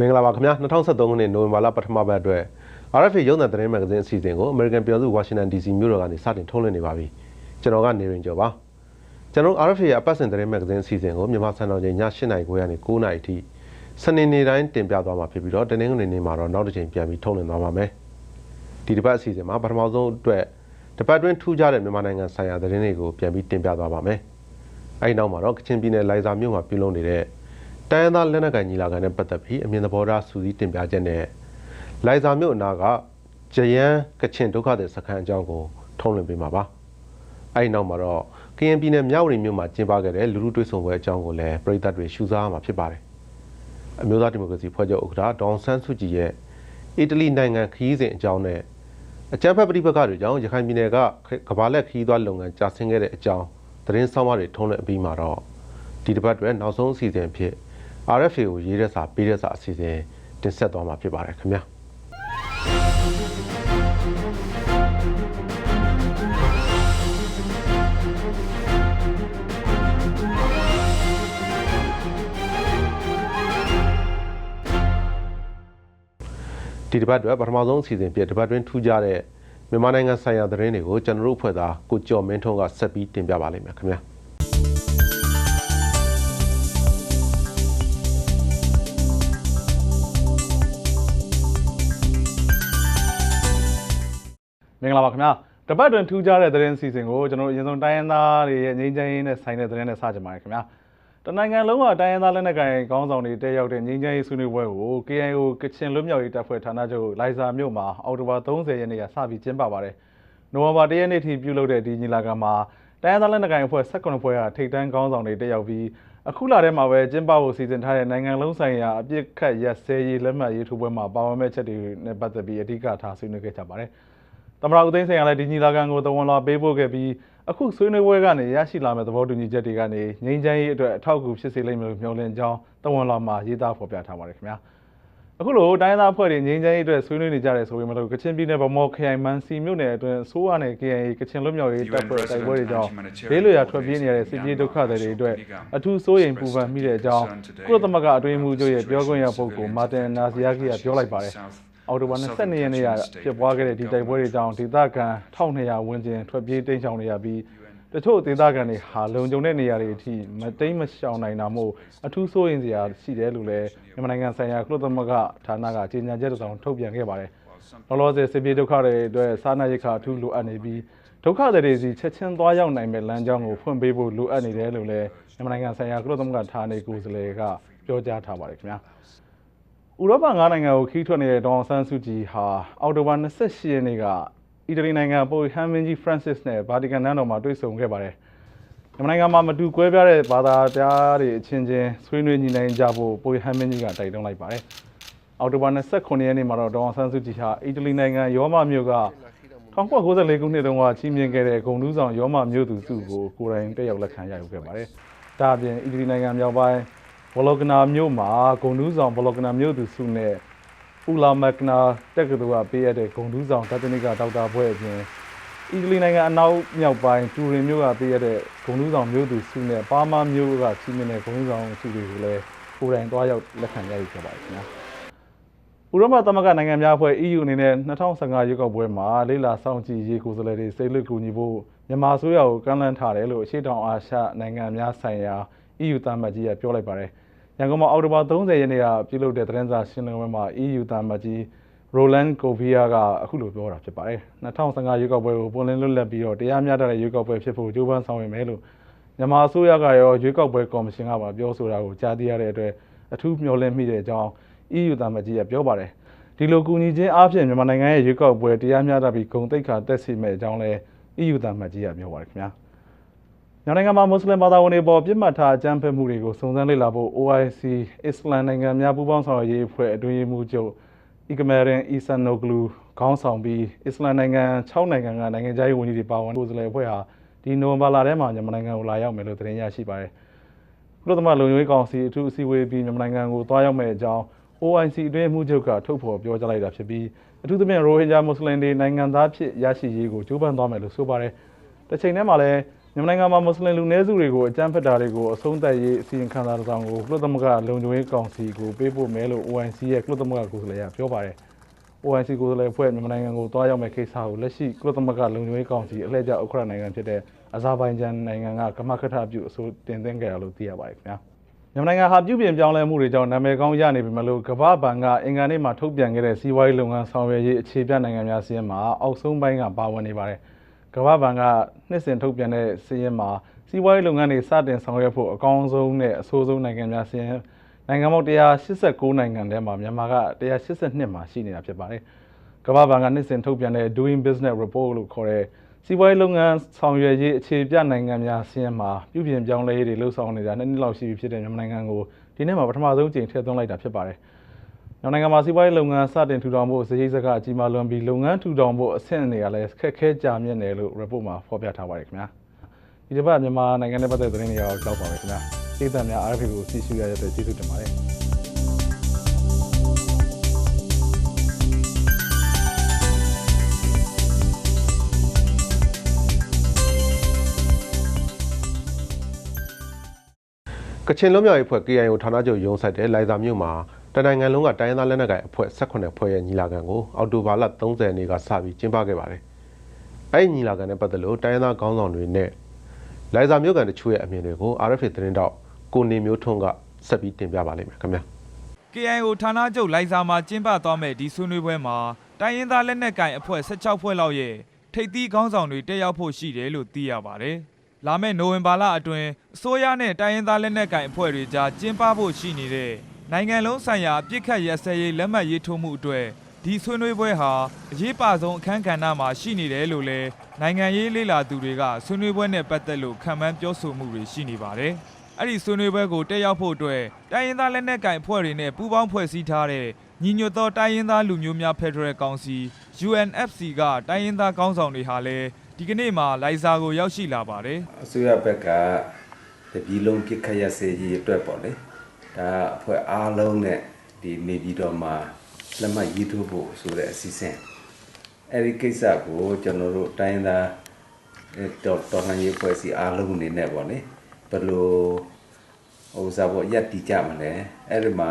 မင်္ဂလာပါခင်ဗျာ2023ခုနှစ်နိုဝင်ဘာလပထမပတ်အတွက် RFA ရုံးသံသတင်းမဂ္ဂဇင်းအစီအစဉ်ကို American ပြည်သူ့ Washington DC မြို့တော်ကနေစတင်ထုတ်လွှင့်နေပါပြီကျွန်တော်ကနေရင်ကျော်ပါကျွန်တော် RFA ရဲ့အပတ်စဉ်သတင်းမဂ္ဂဇင်းအစီအစဉ်ကိုမြန်မာစံတော်ချိန်ည8:00နာရီခွဲကနေ9:00နာရီထိစနေနေ့တိုင်းတင်ပြသွားမှာဖြစ်ပြီးတော့တနင်္ဂနွေနေ့မှာတော့နောက်တစ်ချိန်ပြန်ပြီးထုတ်လွှင့်သွားပါမယ်ဒီတစ်ပတ်အစီအစဉ်မှာပထမဆုံးအတွက်တစ်ပတ်တွင်းထူးခြားတဲ့မြန်မာနိုင်ငံဆိုင်ရာသတင်းတွေကိုပြန်ပြီးတင်ပြသွားပါမယ်အဲဒီနောက်မှာတော့ကချင်ပြည်နယ်လိုင်ဇာမြို့မှာပြုလုပ်နေတဲ့ တိုင်းရင်းသားလက်နက်ကိုင်ညီလာခံနဲ့ပတ်သက်ပြီးအမြင်သဘောထားစူးစီးတင်ပြချက်နဲ့လိုင်ဇာမြို့အနာကဂျယန်းကချင်ဒုက္ခသည်စခန်းအကြောင်းကိုထုတ်လွှင့်ပေးမှာပါအဲဒီနောက်မှာတော့ကရင်ပြည်နယ်မြဝတီမြို့မှာကျင်းပခဲ့တဲ့လူလူတွေ့ဆုံပွဲအကြောင်းကိုလည်းပြည်သက်တွေရှုစားမှာဖြစ်ပါတယ်အမျိုးသားဒီမိုကရေစီဖွဲ့ချုပ်ဥက္ကဋ္ဌဒေါန်ဆန်းစုကြည်ရဲ့အီတလီနိုင်ငံခရီးစဉ်အကြောင်းနဲ့အကြမ်းဖက်ပဋိပက္ခတွေကြောင့်ရခိုင်ပြည်နယ်ကကဘာလက်ခရီးသွားလုပ်ငန်းကြာဆင်းခဲ့တဲ့အကြောင်းသတင်းဆောင်မတွေထုံးလွှင့်အပြီးမှာတော့ဒီတစ်ပတ်အတွက်နောက်ဆုံးအစီအစဉ်အဖြစ် RFA ကိုရေးတဲ့စာပေးတဲ့စာအစီအစဉ်တင်ဆက်သွားမှာဖြစ်ပါတယ်ခင်ဗျာဒီတစ်ပတ်အတွက်ပထမဆုံးအစီအစဉ်ပြတစ်ပတ်တွင်းထူးခြားတဲ့မြန်မာနိုင်ငံဆိုင်ရာသတင်းတွေကိုကျွန်တော်တို့အဖွဲ့သားကိုကျော်မင်းထွန်းကဆက်ပြီးတင်ပြပါလိမ့်မယ်ခင်ဗျာ င်္ဂလာပါခင်ဗျာတပတ်တွင်ထူးခြားတဲ့သတင်းစီစဉ်ကိုကျွန်တော်တို့အရင်ဆုံးတိုင်းရင်းသားတွေရဲ့ငြိမ်းချမ်းရေးနဲ့ဆိုင်တဲ့သတင်းနဲ့စကြပါမယ်ခင်ဗျာတနိုင်ငံလုံးကတိုင်းရင်းသားလက်နက်ကိုင်ခေါင်းဆောင်တွေတက်ရောက်တဲ့ငြိမ်းချမ်းရေးဆွေးနွေးပွဲကို KIO ကချင်လွတ်မြောက်ရေးတပ်ဖွဲ့ဌာနချုပ်လိုင်ဇာမြို့မှာအောက်တိုဘာ30ရက်နေ့ကစပြီးကျင်းပပါတယ်နိုဝင်ဘာ1ရက်နေ့ထိပြုလုပ်တဲ့ဒီညီလာခံမှာတိုင်းရင်းသားလက်နက်ကိုင်အဖွဲ့18ဖွဲ့ကထိပ်တန်းခေါင်းဆောင်တွေတက်ရောက်ပြီးအခုလာထဲမှာပဲကျင်းပဖို့စီစဉ်ထားတဲ့နိုင်ငံလုံးဆိုင်ရာအပြစ်ခတ်ရက်စဲရေးလက်မှတ်ရေးထိုးပွဲမှာပါဝင်မဲ့ချက်တွေနဲ့ပတ်သက်ပြီးအဓိကထားဆွေးနွေးခဲ့ကြပါတယ်။ သမ္မတဦးသိန်းစိန်ကလည်းဒီညီလာခံကိုတဝန်လာပေးပို့ခဲ့ပြီးအခုဆွေးနွေးပွဲကနေရရှိလာမယ့်သဘောတူညီချက်တွေကနေငြိမ်းချမ်းရေးအတွက်အထောက်အကူဖြစ်စေလိမ့်မယ်လို့မျှော်လင့်ကြောင်းတဝန်လာမှာရေးသားဖော်ပြထားပါတယ်ခင်ဗျာအခုလိုတိုင်းသားအဖွဲ့တွေငြိမ်းချမ်းရေးအတွက်ဆွေးနွေးနေကြတယ်ဆိုပေမဲ့လို့ကချင်ပြည်နယ်ဗမော်ခရိုင်မန်စီမြို့နယ်အတွင်းဆိုးရနဲ့ KIA ကချင်လွတ်မြောက်ရေးတပ်ဖွဲ့တိုက်ပွဲတွေကြောင့်ဒေးလွရာထွက်ပြေးနေရတဲ့စစ်ပြေးဒုက္ခသည်တွေအတွက်အထူးစိုးရိမ်ပူပန်မိတဲ့အကြောင်းကုလသမဂ္ဂအတွင်းမှုချုပ်ရဲ့ပြောခွင့်ရပုဂ္ဂိုလ်မာတင်နာစီယာကီကပြောလိုက်ပါတယ် အော်တိုဘာ22ရက်နေ့ကဖြစ်ပွားခဲ့တဲ့ဒီတိုက်ပွဲတွေကြောင့်ဒေသခံ1200ဝန်းကျင်ထွက်ပြေးတိမ်းရှောင်နေရပြီးတချို့ဒေသခံတွေဟာလုံခြုံတဲ့နေရာတွေအထိမတိမ်မရှောင်နိုင်တာမို့အထူးစိုးရင်စရာရှိတယ်လို့လည်းမြန်မာနိုင်ငံဆိုင်ရာကုလသမဂ္ဂဌာနကကြေညာချက်တစ်စောင်ထုတ်ပြန်ခဲ့ပါတယ်။လောလောဆယ်စစ်ပြေးဒုက္ခတွေအတွက်စားနပ်ရိက္ခာအထူးလိုအပ်နေပြီးဒုက္ခတွေစီချက်ချင်းသွားရောက်နိုင်မဲ့လမ်းကြောင်းကိုဖွင့်ပေးဖို့လိုအပ်နေတယ်လို့လည်းမြန်မာနိုင်ငံဆိုင်ရာကုလသမဂ္ဂဌာနေကိုယ်စားလှယ်ကပြောကြားထားပါတယ်ခင်ဗျာ။ ဥရောပ၅နိုင်ငံကိုခီးထွက်နေတဲ့ဒေါအောင်ဆန်းစုကြည်ဟာအောက်တိုဘာ28ရက်နေ့ကအီတလီနိုင်ငံပိုဟမ်မင်းကြီးဖရန့်စစ်နဲ့ဗာတီကန်နန်းတော်မှာတွေ့ဆုံခဲ့ပါတယ်။မြန်မာနိုင်ငံမှာမတူကွဲပြားတဲ့ဘာသာတရားတွေအချင်းချင်းဆွေးနွေးညှိနှိုင်းကြဖို့ပိုဟမ်မင်းကြီးကတိုက်တွန်းလိုက်ပါတယ်။အောက်တိုဘာ29ရက်နေ့မှာတော့ဒေါအောင်ဆန်းစုကြည်ဟာအီတလီနိုင်ငံရောမမြို့က1994ခုနှစ်တုန်းကချီးမြှင့်ခဲ့တဲ့ဂုံတူးဆောင်ရောမမြို့သူစုကိုကိုယ်တိုင်တက်ရောက်လက်ခံရယူခဲ့ပါတယ်။ဒါအပြင်အီတလီနိုင်ငံမြောက်ပိုင်း ဘလော့ကနာမြို့မှာဂုံတူးဆောင်ဘလော့ကနာမြို့သူစုနဲ့ပူလာမက်ကနာတက္ကသိုလ်ကပေးရတဲ့ဂုံတူးဆောင်တက္ကနိကဒေါက်တာဘွဲ့အပြင်အီတလီနိုင်ငံအနောက်မြောက်ပိုင်းတူရင်မြို့ကပေးရတဲ့ဂုံတူးဆောင်မြို့သူစုနဲ့ပါမာမြို့ကချီးမြှင့်တဲ့ဂုံတူးဆောင်စုတွေကိုလည်းကိုယ်တိုင်တွားရောက်လက်ခံရယူခဲ့ပါတယ်ခင်ဗျာ။ဥရောပသမဂ္ဂနိုင်ငံများအဖွဲ့ EU အနေနဲ့2015ရွေးကောက်ပွဲမှာလေးလာစောင့်ကြည့်ရေးကိုယ်စားလှယ်တွေစိတ်လွတ်ကူညီဖို့မြန်မာအစိုးရကိုကမ်းလှမ်းထားတယ်လို့အရှိတောင်အာရှနိုင်ငံများဆိုင်ရာ EU တာမတ်ကြီးကပြောလိုက်ပါတယ်။ ရန်ကုန်မှာအောက်တိုဘာ30ရက်နေ့ကပြုလုပ်တဲ့သတင်းစာရှင်းလင်းပွဲမှာ EU တာမတ်ကြီး Roland Govia ကအခုလိုပြောတာဖြစ်ပါတယ်။2015ရွေးကောက်ပွဲကိုပွင့်လင်းလွတ်လပ်ပြီးတော့တရားမျှတတဲ့ရွေးကောက်ပွဲဖြစ်ဖို့ကြိုးပမ်းဆောင်ရွက်မယ်လို့မြန်မာအစိုးရကရောရွေးကောက်ပွဲကော်မရှင်ကပါပြောဆိုတာကိုကြားသိရတဲ့အတွက်အထူးမျှော်လင့်မိတဲ့အကြောင်း EU တာမတ်ကြီးကပြောပါတယ်။ဒီလိုကူညီခြင်းအပြင်မြန်မာနိုင်ငံရဲ့ရွေးကောက်ပွဲတရားမျှတပြီးဂုဏ်သိက္ခာတက်စေမယ့်အကြောင်းလည်း EU တာမတ်ကြီးကပြောပါတယ်ခင်ဗျာ။ မြန်မာနိုင်ငံမှာမွတ်စလင်ဘာသာဝင်တွေပေါ်ပြစ်မှတ်ထားအကြမ်းဖက်မှုတွေကိုစုံစမ်းလေ့လာဖို့ OIC အစ္စလမ်နိုင်ငံများပူးပေါင်းဆောင်ရွက်ရေးအဖွဲ့အတွင်းရေးမှူးချုပ်အီကမယ်ရင်အီဆန်နိုဂလူခေါင်းဆောင်ပြီးအစ္စလမ်နိုင်ငံ6နိုင်ငံကနိုင်ငံခြားရေးဝန်ကြီးတွေပါဝင်ကိုယ်စားလှယ်အဖွဲ့ဟာဒီနိုဝင်ဘာလထဲမှာမြန်မာနိုင်ငံကိုလာရောက်မယ်လို့သတင်းရရှိပါတယ်။ကုလသမဂ္ဂလုံခြုံရေးကောင်စီအထူးအစည်းအဝေးပြီးမြန်မာနိုင်ငံကိုသွားရောက်မယ့်အကြောင်း OIC အတွင်းမှုချုပ်ကထုတ်ဖော်ပြောကြားလိုက်တာဖြစ်ပြီးအထူးသဖြင့်ရိုဟင်ဂျာမွတ်စလင်တွေနိုင်ငံသားဖြစ်ရရှိရေးကိုကြိုးပမ်းသွားမယ်လို့ဆိုပါတယ်။တစ်ချိန်တည်းမှာလည်း မြန်မာနိုင်ငံမှာမွတ်စလင်လူနည်းစုတွေကိုအကြမ်းဖက်တာတွေကိုအဆုံးသတ်ရေးအစီရင်ခံစာတစ်စောင်ကိုကုလသမဂ္ဂလုံခြုံရေးကောင်စီကိုပေးပို့မယ်လို့ OIC ရဲ့ကုလသမဂ္ဂကိုယ်စားလှယ်ကပြောပါတယ်။ OIC ကိုယ်စားလှယ်အဖွဲ့မြန်မာနိုင်ငံကိုတွားရောက်မဲ့ကိစ္စကိုလက်ရှိကုလသမဂ္ဂလုံခြုံရေးကောင်စီအလှည့်ကျဥက္ကဋ္ဌနိုင်ငံဖြစ်တဲ့အဇာဘိုင်ဂျန်နိုင်ငံကကမကထပြုအဆိုတင်သွင်းခဲ့တာလို့သိရပါတယ်ခင်ဗျာ။မြန်မာနိုင်ငံဟာပြုပြင်ပြောင်းလဲမှုတွေကြောင့်နာမည်ကောင်းရနေပြီမလို့ကမ္ဘာ့ဘဏ်ကအင်္ဂါနေ့မှာထုတ်ပြန်ခဲ့တဲ့စီးပွားရေးလုပ်ငန်းဆောင်ရွက်ရေးအခြေပြနိုင်ငံများစီးရင်မှာအောက်ဆုံးပိုင်းကပါဝင်နေပါတယ်။ ကမ္ဘာ့ဘဏ်ကနှစ်စဉ်ထုတ်ပြန်တဲ့စီးရင်မှာစီးပွားရေးလုပ်ငန်းတွေစတင်ဆောင်ရွက်ဖို့အကောင်းဆုံးနဲ့အဆိုးဆုံးနိုင်ငံများစီးရင်နိုင်ငံပေါင်း189နိုင်ငံထဲမှာမြန်မာက182မှာရှိနေတာဖြစ်ပါတယ်။ကမ္ဘာ့ဘဏ်ကနှစ်စဉ်ထုတ်ပြန်တဲ့ Doing Business Report လို့ခေါ်တဲ့စီးပွားရေးလုပ်ငန်းဆောင်ရွက်ရေးအခြေပြနိုင်ငံများစီးရင်မှာပြုပြင်ပြောင်းလဲရေးတွေလှုပ်ဆောင်နေတာနှစ်နှစ်လောက်ရှိပြီဖြစ်တဲ့မြန်မာနိုင်ငံကိုဒီနေ့မှာပထမဆုံးကြိမ်ထည့်သွင်းလိုက်တာဖြစ်ပါတယ်။မြ န်မာနိုင်ငံမှာစီးပွားရေးလုပ်ငန်းစတင်ထူထောင်ဖို့စရိတ်စကအကြီးမားလွန်ပြီးလုပ်ငန်းထူထောင်ဖို့အဆင့်တွေကလည်းခက်ခဲကြာမြင့်တယ်လို့ report မှာဖော်ပြထားပါတယ်ခင်ဗျာ။ဒီတစ်ပတ်မြန်မာနိုင်ငံနဲ့ပတ်သက်တဲ့သတင်းတွေရောကြောက်ပါမယ်ခင်ဗျာ။ပြည်သက်များ RFA ကိုသိရှိရတဲ့အတွက်ကျေးဇူးတင်ပါတယ်။ကချင်လွတ်မြောက်ရေးအဖွဲ့ KIO ဌာနချုပ်ရုံးဆိုင်တဲ့လိုင်ဇာမြို့မှာ တနိုင်ငံလုံးကတိုင်းရင်းသားလက်နက်ကိုင်အဖွဲ့18ဖွဲ့ရဲ့ညီလာခံကိုအောက်တိုဘာလ30ရက်နေ့ကစပြီးကျင်းပခဲ့ပါတယ်။အဲဒီညီလာခံနဲ့ပတ်သက်လို့တိုင်းရင်းသားခေါင်းဆောင်တွေနဲ့လိုင်ဇာမြို့ကန်တချို့ရဲ့အမြင်တွေကို RFA သတင်းတောက်ကိုနေမျိုးထွန်းကဆက်ပြီးတင်ပြပါလိမ့်မယ်ခင်ဗျာ။ KIO ဌာနချုပ်လိုင်ဇာမှာကျင်းပသွားမဲ့ဒီဆွေးနွေးပွဲမှာတိုင်းရင်းသားလက်နက်ကိုင်အဖွဲ့16ဖွဲ့လောက်ရဲ့ထိပ်သီးခေါင်းဆောင်တွေတက်ရောက်ဖို့ရှိတယ်လို့သိရပါတယ်။လာမယ့်နိုဝင်ဘာလအတွင်းအစိုးရနဲ့တိုင်းရင်းသားလက်နက်ကိုင်အဖွဲ့တွေကြားကျင်းပဖို့ရှိနေတဲ့ နိုင်ငံလုံးဆိုင်ရာအပြစ်ခတ်ရစဲရေးလက်မှတ်ရေးထိုးမှုအတွက်ဒီဆွေးနွေးပွဲဟာအရေးပါဆုံးအခန်းကဏ္ဍမှာရှိနေတယ်လို့လည်းနိုင်ငံရေးလေလာသူတွေကဆွေးနွေးပွဲနဲ့ပတ်သက်လို့ခံမှန်းပြောဆိုမှုတွေရှိနေပါတယ်။အဲ့ဒီဆွေးနွေးပွဲကိုတက်ရောက်ဖို့အတွက်တိုင်းရင်းသားလက်နက်ကိုင်အဖွဲ့တွေနဲ့ပူးပေါင်းဖွဲ့စည်းထားတဲ့ညီညွတ်သောတိုင်းရင်းသားလူမျိုးများဖက်ဒရယ်ကောင်စီ UNFC ကတိုင်းရင်းသားခေါင်းဆောင်တွေဟာလည်းဒီကနေ့မှာလိုင်ဇာကိုရောက်ရှိလာပါတယ်အစိုးရဘက်ကတပြည်လုံးပြစ်ခတ်ရစေကြီးအတွက်ပေါ့လေ ဒါအဖွဲ့အားလုံးနဲ့ဒီနေပြည်တော်မှာလက်မှတ်ရေးထိုးဖို့ဆိုတဲ့အစီအစဉ်အဲ့ဒီကိစ္စကိုကျွန်တော်တို့တိုင်းသားအဲ့တော်တော်လှန်ရေးဖွဲ့စီအားလုံးအနေနဲ့ပေါ့လေဘယ်လိုဟိုစားဖို့ရက်တီကြမလဲအဲ့ဒီမှာ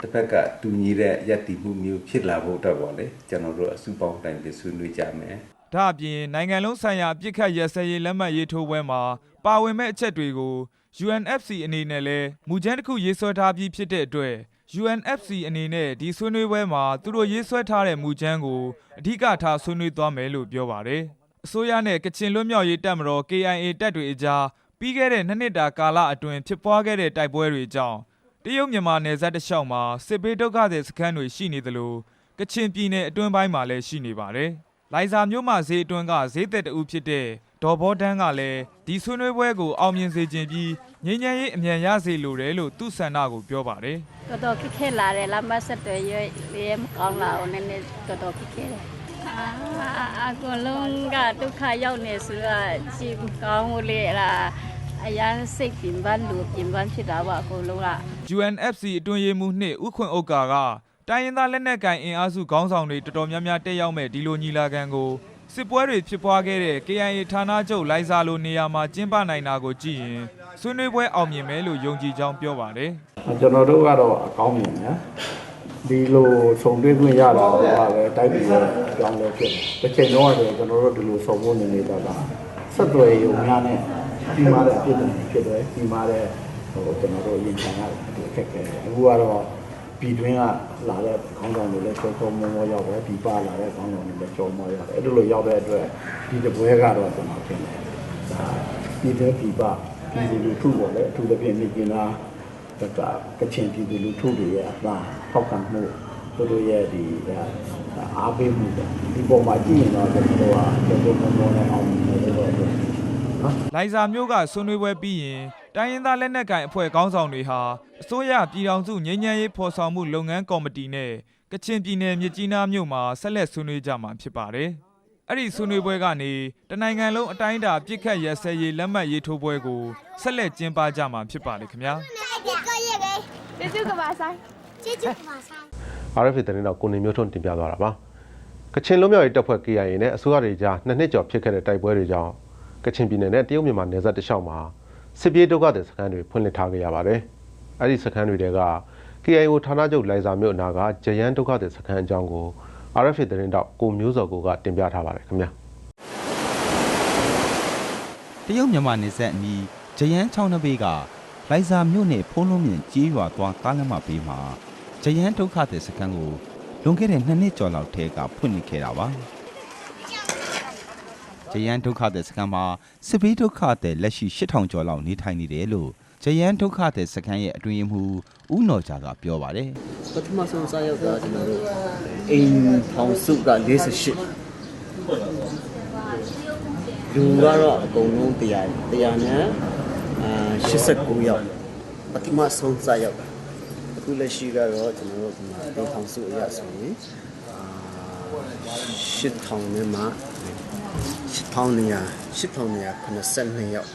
တစ်ဖက်ကတူညီတဲ့ရက်တီမှုမျိုးဖြစ်လာဖို့အတွက်ပေါ့လေကျွန်တော်တို့အစုပေါင်းတိုင်းပြီးဆွေးနွေးကြမယ်။ဒါအပြင်နိုင်ငံလုံးဆိုင်ရာအပြစ်ခတ်ရစဲရေးလက်မှတ်ရေးထိုးပွဲမှာပါဝင်မဲ့အချက်တွေကို UNFC အနေနဲ့လည်းမူချမ်းတစ်ခုရေးဆွဲထားပြီးဖြစ်တဲ့အတွက် UNFC အနေနဲ့ဒီဆွေးနွေးပွဲမှာသူတို့ရေးဆွဲထားတဲ့မူချမ်းကိုအဓိကထားဆွေးနွေးသွားမယ်လို့ပြောပါတယ်။အစိုးရနဲ့ကချင်လွတ်မြောက်ရေးတပ်မတော် KIA တပ်တွေအကြားပြီးခဲ့တဲ့နှစ်နှစ်တာကာလအတွင်းဖြစ်ပွားခဲ့တဲ့တိုက်ပွဲတွေကြောင့်တရုတ်မြန်မာနယ်စပ်တစ်လျှောက်မှာစစ်ဘေးဒုက္ခသည်စခန်းတွေရှိနေသလိုကချင်ပြည်နယ်အတွင်းပိုင်းမှာလည်းရှိနေပါတယ်။လိုင်ဇာမြို့မှာဈေးအတွင်းကဈေးသက်တဦးဖြစ်တဲ့ ဒေါ်ဘောတန်းကလည်းဒီဆွေးနွေးပွဲကိုအောင်မြင်စေခြင်းပြီးငြိမ်းချမ်းရေးအမြန်ရစေလိုတယ်လို့သူ့ဆန္ဒကိုပြောပါတယ်တော်တော်ခက်ခဲလာတယ်လမ်းမဆက်တွေရရမကောင်းလာအောင်နည်းနည်းတော်တော်ခက်ခဲတယ်အာအကူလုံးကဒုက္ခရောက်နေဆိုတော့ကြည့်ကောင်းလို့လေလားအရန်စိတ်ပြင်ပန်းလူပြင်ပန်းဖြစ်တာပါအကူလုံးက။ UNFC အတွင်းရေးမှူးနှစ်ဥခွင့်ဥက္ကာကတိုင်းရင်းသားလက်နက်ကိုင်အင်အားစုခေါင်းဆောင်တွေတော်တော်များများတက်ရောက်မဲ့ဒီလိုညီလာခံကို စစ်ပွဲတွေဖြစ်ပွားခဲ့တဲ့ KIA ဌာနချုပ်လိုင်ဇာလိုနေရာမှာကျင်းပနိုင်တာကိုကြည့်ရင်ဆွေးနွေးပွဲအောင်မြင်မယ်လို့ယုံကြည်ကြောင်းပြောပါတယ်။ကျွန်တော်တို့ကတော့အကောင်းမြင်တယ်ဒီလိုဆုံတွေ့ခွင့်ရတာကလည်းတိုက်ပြည်ရဲ့အကြောင်းလည်းဖြစ်တယ်တစ်ချိန်တော့လည်းကျွန်တော်တို့ဒီလိုဆုံဖို့နေနေတာကဆက်သွယ်ရုံများနဲ့ပြီးမှတဲ့အဖြစ်တွေဖြစ်တယ်ပြီးမှတဲ့ဟိုကျွန်တော်တို့ရင်ခံရတယ်အခက်ခဲတယ်အခုကတော့ ပြည်တွင်းကလာတဲ့ခေါင်းဆောင်တွေလည်းချောချောမောမောရောက်တယ်ဒီပါလာတဲ့ခေါင်းဆောင်တွေလည်းချောမောရောက်တယ်အဲ့လိုလိုရောက်တဲ့အတွက်ဒီတပွဲကတော့ကျွန်တော်ထင်တယ်ဒါပြည်တွင်းပြည်ပပြည်သူလူထုပေါ့လေအထူးသဖြင့်မြေပြင်သားတကကချင်ပြည်သူလူထုတွေရဲ့အသာထောက်ခံမှုသူတို့ရဲ့ဒီအားပေးမှုပေါ့ဒီပုံမှာကြည့်ရင်တော့ကျွန်တော်တို့ကတော်တော်များများအောင်မြင်နေတယ်လို့ပြောနော်လိုင်ဇာမျိုးကဆွေးနွေးပွဲပြီးရင် တိုင်းရင်းသားလက်နက်ကိုင်အဖွဲ့ခေါင်းဆောင်တွေဟာအစိုးရပြည်ထောင်စုငြိမ်းချမ်းရေးဖော်ဆောင်မှုလုပ်ငန်းကော်မတီနဲ့ကချင်ပြည်နယ်မြစ်ကြီးနားမြို့မှာဆက်လက်ဆွေးနွေးကြမှာဖြစ်ပါတယ်။အဲ့ဒီဆွေးနွေးပွဲကနေတနိုင်ငံလုံးအတိုင်းအတာပြစ်ခတ်ရစဲရေးလက်မှတ်ရေးထိုးပွဲကိုဆက်လက်ကျင်းပကြမှာဖြစ်ပါလေခင်ဗျာ။ကျေးဇူးကပါဆိုင်ကျေးဇူးကပါဆိုင် RFA သတင်းတောက်ကိုနေမျိုးထွန်းတင်ပြသွားတာပါကချင်လွတ်မြောက်ရေးတပ်ဖွဲ့ KIA နဲ့အစိုးရတွေကြားနှစ်နှစ်ကျော်ဖြစ်ခဲ့တဲ့တိုက်ပွဲတွေကြောင့်ကချင်ပြည်နယ်နဲ့တရုတ်မြန်မာနယ်စပ်တစ်လျှောက်မှာ စစ်ပြေးဒုက္ခသည်စခန်းတွေဖွင့်လှစ်ထားခဲ့ရပါတယ်။အဲ့ဒီစခန်းတွေတဲက KIO ဌာနချုပ်လိုင်ဇာမြို့အနာကဂျယန်ဒုက္ခသည်စခန်းအကြောင်းကို RFA သတင်းတောက်ကိုမျိုးစော်ကိုကတင်ပြထားပါတယ်ခင်ဗျာ။တရုတ်မြန်မာနယ်စပ်အနီးဂျယန်းချောင်းတစ်ဘေးကလိုင်ဇာမြို့နယ်ဖုံးလုံးမြင့်ကြီးရွာသွားကားလမ်းမဘေးမှာဂျယန်းဒုက္ခသည်စခန်းကိုလွန်ခဲ့တဲ့နှစ်နှစ်ကျော်လောက်ထဲကဖွင့်လှစ်ခဲ့တာပါ ဂျယန်းဒုက္ခသည်စခန်းမှာစစ်ဘေးဒုက္ခသည်လက်ရှိ8000ကျော်လောက်နေထိုင်နေတယ်လို့ဂျယန်းဒုက္ခသည်စခန်းရဲ့အတွင်းရေးမှူးဦးနော်ဂျာကပြောပါတယ်ပထမဆုံးစရောက်တာကျွန်တော်တို့အိမ်ထောင်စုက48လူကတော့အကုန်လုံးတရားတရားနဲ့အာ89ယောက်ပထမဆုံးစရောက်တာအခုလက်ရှိကတော့ကျွန်တော်တို့ဒီမှာအိမ်ထောင်စုအရဆိုရင်အာ8000နဲ့မှာ 8000နေရ8000နေရ82ယောက်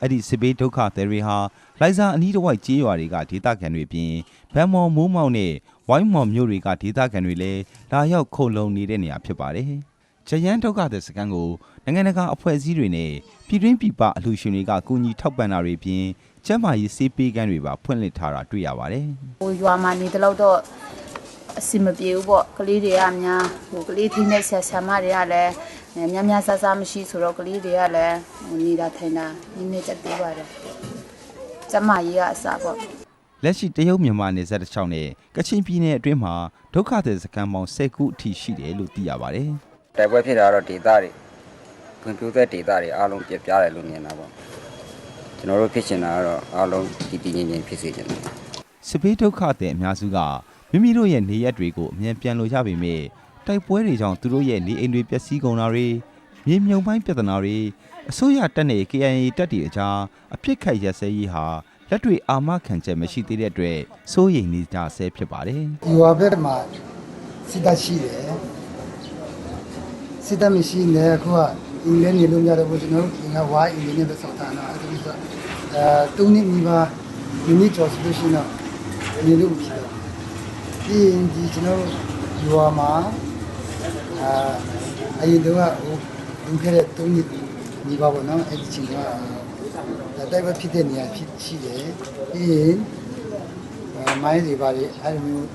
အဲ့ဒီစစ်ဘေးဒုက္ခသည်တွေဟာလိုင်ဇာအနီးတစ်ဝိုက်ကြေးရွာတွေကဒေသခံတွေအပြင်ဗန်မော်မိုးမောက်နဲ့ဝိုင်းမော်မြို့တွေကဒေသခံတွေလည်းလာရောက်ခုံလုံနေတဲ့နေရာဖြစ်ပါတယ်။ဂျယန်းဒုက္ခသည်စခန်းကိုနိုင်ငံတကာအဖွဲ့အစည်းတွေနဲ့ပြည်တွင်းပြည်ပအလှူရှင်တွေကကူညီထောက်ပံ့တာတွေအပြင်ကျန်းမာရေးစေးပေးကမ်းတွေပါဖွင့်လှစ်ထားတာတွေ့ရပါတယ်ဟိုရွာမှာနေတလို့တော့အစီမပြေဘူးပေါ့ကလေးတွေကများဟိုကလေးထိနေဆက်ဆံမတွေကလည်း များများဆဆမရှိဆိုတော့ကလေးတွေကလည်းဟိုနေတာထိုင်တာနည်းနည်းချက်သေးပါတယ်ကျမကြီးကအစားပေါ့။လက်ရှိတရုတ်မြန်မာနယ်စပ်တစ်ချောင်းနဲ့ကချင်ပြည်နယ်အတွင်းမှာဒုက္ခသည်စခန်းပေါင်း10ခုအထိရှိတယ်လို့သိရပါတယ်။တိုက်ပွဲဖြစ်တာတော့ဒေသတွေဖွံ့ဖြိုးတဲ့ဒေသတွေအားလုံးပြပြတယ်လို့မြင်တာပေါ့ကျွန်တော်တို့ဖြစ်ချင်တာကတော့အားလုံးတည်တည်ငြိမ်ငြိမ်ဖြစ်စေချင်တယ်စစ်ဘေးဒုက္ခသည်အများစုကမိမိတို့ရဲ့နေရက်တွေကိုအမြန်ပြန်လိုကြပေမဲ့ တိုက်ပွဲတွေကြောင့်သူတို့ရဲ့နေအိမ်တွေပျက်စီးကုန်တာတွေမြေမြုံပိုင်းပြဿနာတွေအစိုးရတပ်နဲ့ KIA တပ်တွေအကြားအပြစ်ခတ်ရက်စဲရေးဟာလက်တွေအာမခံချက်မရှိသေးတဲ့အတွက်စိုးရိမ်နေကြဆဲဖြစ်ပါတယ်ဒီဝါဘက်မှာစစ်တပ်ရှိတယ်စစ်တပ်မရှိနေခုကအင်းလည်းနေလို့ရတယ်ဘုကျွန်တော်တို့ကဝိုင်းအင်းလည်းပဲစောက်တာနော်အဲ့ဒါဆိုအဲတုံးနေမိပါမိနစ်ကျော်ဆိုလို့ရှိရင်တော့နေလို့ဖြစ်တယ်ဒီဒီကျွန်တော်တို့ဒီဝါမှာ အာအရင်တော့ဟိုဒုက္ခရဲ့တုံးနေမိပါဘောနော်အဲ့ဒီချင်းကဒါတိုက်ပဲဖြစ်တဲ့နေရာဖြစ်ရှိတယ်ပြီးရင်အဲမိုင်းတွေပါလေအဲ့လိုမျိုး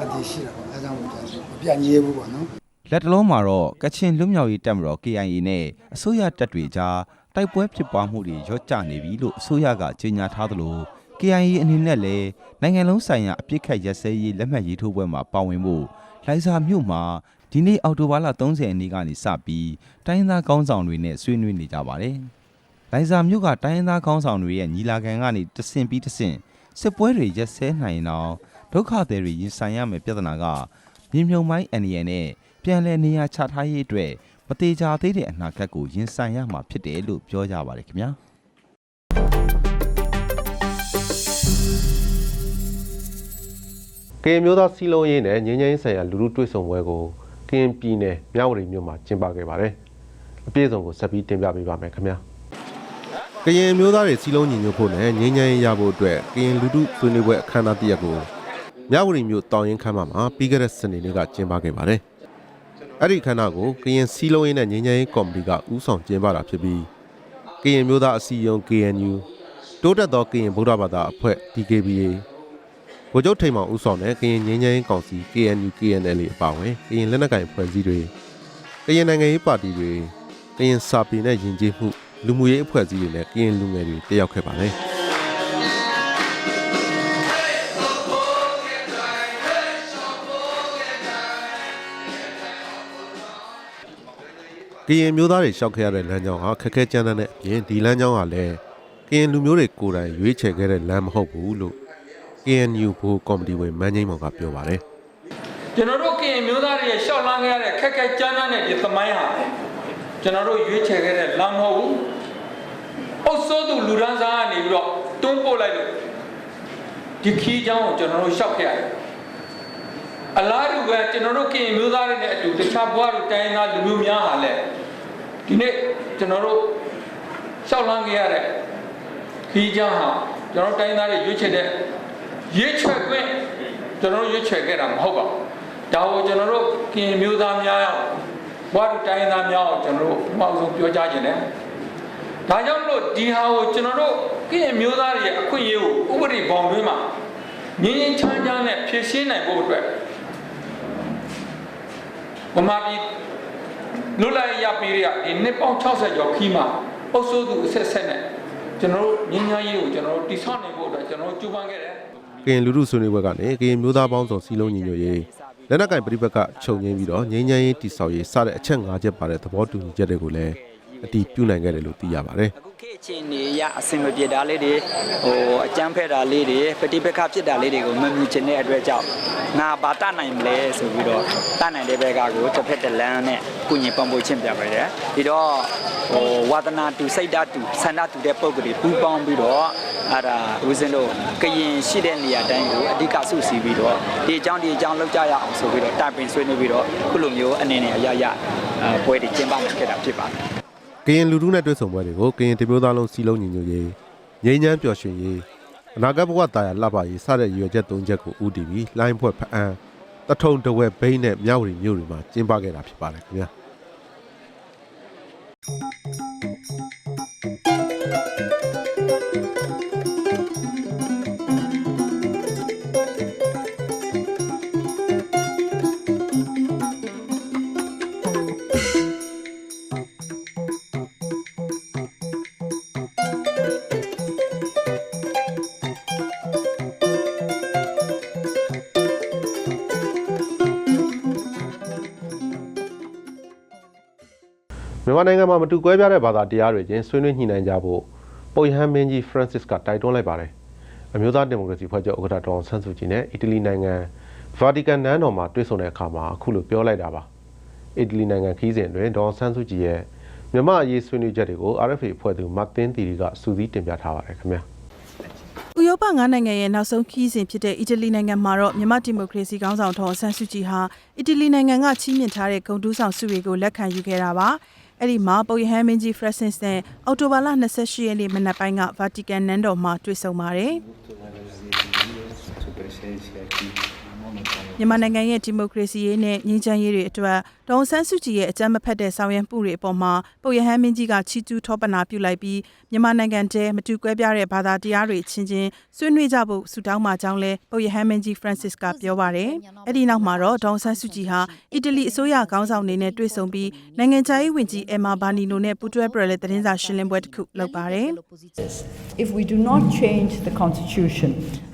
အတည်ရှိတာပေါ့အဲဒါကြောင့်မို့ဒါမပြတ်ငြေးဘူးပေါ့နော်လက်တလုံးမှာတော့ကချင်လွတ်မြောက်ရေးတပ်မတော် KIA နဲ့အစိုးရတပ်တွေကြားတိုက်ပွဲဖြစ်ပွားမှုတွေရော့ကျနေပြီလို့အစိုးရကကြေညာထားသလို KIA အနေနဲ့လည်းနိုင်ငံလုံးဆိုင်ရာအပြစ်ခတ်ရက်စဲရေးလက်မှတ်ရေးထိုးပွဲမှာပါဝင်ဖို့လိုင်ဇာမြို့မှာဒီနေ့အောက်တိုဘာလ30ရက်နေ့ကနေစပြီးတိုင်းရင်းသားကောင်းဆောင်တွေနဲ့ဆွေးနွေးနေကြပါတယ်။လိုင်ဇာမြို့ကတိုင်းရင်းသားကောင်းဆောင်တွေရဲ့ညီလာခံကနေတဆင့်ပြီးတဆင့်စစ်ပွဲတွေရက်စဲနိုင်ရင်တော့ဒုက္ခသည်တွေရင်ဆိုင်ရမယ့်ပြဿနာကမြေမြုံမိုင်းအန်ရီယန်နဲ့ပြန်လည်နေရာချထားရေးအတွက်မတေချာသေးတဲ့အနာဂတ်ကိုရင်ဆိုင်ရမှာဖြစ်တယ်လို့ပြောကြပါတယ်ခင်ဗျာ။ ကရင်မျိုးသားစီလုံးရေးနဲ့ငင်းငင်းဆိုင်ရာလူလူတွေ့ဆုံပွဲကိုကရင်ပြည်နယ်မြဝတီမြို့မှာကျင်းပခဲ့ပါတယ်။အပြည့်အစုံကိုဆက်ပြီးတင်ပြပေးပါမယ်ခင်ဗျာ။ကရင်မျိုးသားတွေစီလုံးညီညွတ်ဖို့နဲ့ငင်းငင်းရဖို့အတွက်ကရင်လူထုဆွေးနွေးပွဲအခမ်းအနားတစ်ရပ်ကိုမြဝတီမြို့တောင်ရင်ခမ်းမမှာပြီးခဲ့တဲ့စနေနေ့ကကျင်းပခဲ့ပါတယ်။အဲ့ဒီအခမ်းအနားကိုကရင်စီလုံးရေးနဲ့ငင်းငင်းကော်မတီကဦးဆောင်ကျင်းပတာဖြစ်ပြီးကရင်မျိုးသားအစည်းအရုံး KNU တိုးတက်သောကရင်ဗုဒ္ဓဘာသာအဖွဲ့ DKBA ဗိုလ်ချုပ်ထိန်မောင်ဦးဆောင်တဲ့ကရင်ငင်းငင်းကောင်စီ KNU KNL အပါအဝင်ကရင်လက်နက်ကိုင်ဖွဲ့စည်းတွေကရင်နိုင်ငံရေးပါတီတွေကရင်စာပေနဲ့ယဉ်ကျေးမှုလူမှုရေးအဖွဲ့အစည်းတွေနဲ့ကရင်လူငယ်တွေတက်ရောက်ခဲ့ပါတယ်ကရင်မျိုးသားတွေရှောက်ခဲ့ရတဲ့လမ်းကြောင်းဟာခက်ခဲကြမ်းတမ်းတဲ့အပြင်ဒီလမ်းကြောင်းဟာလည်းကရင်လူမျိုးတွေကိုယ်တိုင်ရွေးချယ်ခဲ့တဲ့လမ်းမဟုတ်ဘူးလို့ KNU ဘိုးကော်မတီဝင်မန်းငိမ့်မောင်ကပြောပါတယ်ကျွန်တော်တို့ကရင်မျိုးသားတွေရဲ့ရှောက်လန်းခဲ့ရတဲ့ခက်ခဲကြမ်းတမ်းတဲ့ဒီသမိုင်းဟာကျွန်တော်တို့ရွေးချယ်ခဲ့တဲ့လမ်းမဟုတ်ဘူး။အုပ်စိုးသူလူဒန်းစားကနေပြီးတော့တွန်းပို့လိုက်လို့ဒီခီးချောင်းကိုကျွန်တော်တို့ရှောက်ခဲ့ရတယ်။အလားတူပဲကျွန်တော်တို့ကရင်မျိုးသားတွေနဲ့အတူတခြားဘဝတို့တိုင်းရင်းသားလူမျိုးများဟာလည်းဒီနေ့ကျွန်တော်တို့ရှောက်လန်းခဲ့ရတဲ့ခီးချောင်းဟာကျွန်တော်တို့တိုင်းရင်းသားတွေရွေးချယ်တဲ့ ရွေးချယ်ခွင့်ကျွန်တော်တို့ရွေးချယ်ခဲ့တာမဟုတ်ပါဘူး။ဒါကိုကျွန်တော်တို့ကရင်မျိုးသားများရောက်ဘွားတို့တိုင်းရင်းသားများအောင်ကျွန်တော်တို့အမှောက်ဆုံးပြောကြားခြင်းတယ်ဒါကြောင့်မလို့ဒီဟာကိုကျွန်တော်တို့ကရင်မျိုးသားတွေရဲ့အခွင့်အရေးကိုဥပဒေဘောင်တွင်းမှာငင်းငင်းချမ်းချမ်းနဲ့ဖြည့်ရှင်းနိုင်ဖို့အတွက်ဗမာပြည်လွတ်လပ်ရေးရပြီးရဒီနှစ်ပေါင်း60ကျော်ခီးမှာအုပ်စိုးသူအဆက်ဆက်နဲ့ကျွန်တော်တို့ငင်းငင်းရေးကိုကျွန်တော်တို့တိဆောက်နိုင်ဖို့အတွက်ကျွန်တော်တို့ကြိုးပမ်းခဲ့တယ် ကရင်လူထုဆွေးနွေးပွဲကနေကရင်မျိုးသားပေါင်းစုံစီလုံးညီညွတ်ရေးလက်နက်ကင်ပြိပက္ခချုပ်ငင်းပြီးတော့ငြိမ်းချမ်းရေးတည်ဆောက်ရေးစတဲ့အချက်၅ချက်ပါတဲ့သဘောတူညီချက်တွေကိုလည်းအတည်ပြုနိုင်ခဲ့တယ်လို့သိရပါတယ် အခြေအနေအရအဆင်မပြေတာလေးတွေဟိုအကြမ်းဖက်တာလေးတွေပဋိပက္ခဖြစ်တာလေးတွေကိုမမြင်ချင်တဲ့အတွက်ကြောင့်ငါဘာတနိုင်မလဲဆိုပြီးတော့တနိုင်တဲ့ဘက်ကကိုတစ်ဖက်တစ်လမ်းနဲ့ကုညီပံ့ပိုးခြင်းပြပါတယ်ဒီတော့ဟိုဝါသနာတူစိတ်ဓာတ်တူဆန္ဒတူတဲ့ပုံကလေးပူးပေါင်းပြီးတော့အဲ့ဒါဦးဇင်းတို့ကရင်ရှိတဲ့နေရာတိုင်းကိုအဓိကစုစည်းပြီးတော့ဒီအကြောင်းဒီအကြောင်းလောက်ကြရအောင်ဆိုပြီးတော့တိုင်ပင်ဆွေးနွေးပြီးတော့ခုလိုမျိုးအနေနဲ့အရရအပွဲတွေကျင်းပနိုင်ခဲ့တာဖြစ်ပါတယ် ကရင်လူထုနဲ့တွေ့ဆုံပွဲတွေကိုကရင်တမျိုးသားလုံးစီလုံးညီညွတ်ရေးငြိမ်းချမ်းပျော်ရွှင်ရေးအနာဂတ်ဘဝတာယာလှပရေးစတဲ့ရည်ရွယ်ချက်၃ချက်ကိုဦးတည်ပြီးလိုင်းဖွဲ့ဖအံတထုံတဝဲဘိန်းနဲ့မြဝတီမြို့တွေမှာကျင်းပခဲ့တာဖြစ်ပါတယ်ခင်ဗျာ မြန်မာနိုင်ငံမှာမတူကွဲပြားတဲ့ဘာသာတရားတွေချင်းဆွေးနွေးညှိနှိုင်းကြဖို့ပုပ်ယဟန်မင်းကြီး Francis ကတိုက်တွန်းလိုက်ပါတယ်။အမျိုးသားဒီမိုကရေစီဖွဲ့ချုပ်ဥက္ကဋ္ဌဒေါအောင်ဆန်းစုကြည်နဲ့အီတလီနိုင်ငံ Vatican နန်းတော်မှာတွေ့ဆုံတဲ့အခါမှာအခုလိုပြောလိုက်တာပါ။အီတလီနိုင်ငံခီးစဉ်တွင်ဒေါအောင်ဆန်းစုကြည်ရဲ့မြန်မာအရေးဆွေးနွေးချက်တွေကို RFA အဖွဲ့သူမတ်တင်တီရီကစူးစီးတင်ပြထားပါတယ်ခင်ဗျာ။ဥရောပငါးနိုင်ငံရဲ့နောက်ဆုံးခီးစဉ်ဖြစ်တဲ့အီတလီနိုင်ငံမှာတော့မြန်မာဒီမိုကရေစီခေါင်းဆောင်ထောင်ဆန်းစုကြည်ဟာအီတလီနိုင်ငံကချီးမြှင့်ထားတဲ့ဂုဏ်ထူးဆောင်ဆုတွေကိုလက်ခံယူခဲ့တာပါ အဲ့ဒီမှာပုပ်ယဟန်မင်းကြီး Francis နဲ့အော်တိုဘာလ28ရက်နေ့မနက်ပိုင်းက Vatican နန်းတော်မှာတွေ့ဆုံပါတယ် မြန်မာနိုင်ငံရဲ့ဒီမိုကရေစီရေးနဲ့ငြိမ်းချမ်းရေးတွေအတွက်ဒေါန်ဆန်းစုကြည်ရဲ့အကြမ်းမဖက်တဲ့ဆောင်ရွက်မှုတွေအပေါ်မှာပုပ်ရဟန်းမင်းကြီးကချီးကျူးထောပနာပြုလိုက်ပြီးမြန်မာနိုင်ငံထဲမတူကွဲပြားတဲ့ဘာသာတရားတွေချင်းချင်းဆွေးနွေးကြဖို့ဆုတောင်းပါကြောင်းလဲပုပ်ရဟန်းမင်းကြီး Francis ကပြောပါတယ်။အဲ့ဒီနောက်မှာတော့ဒေါန်ဆန်းစုကြည်ဟာအီတလီအစိုးရခေါင်းဆောင်တွေနဲ့တွေ့ဆုံပြီးနိုင်ငံခြားရေးဝန်ကြီးအမ်မာဘာနီနိုနဲ့ပူးတွဲပြရလဲသတင်းစာရှင်းလင်းပွဲတစ်ခုလုပ်ပါတယ်။ If we do not change the constitution,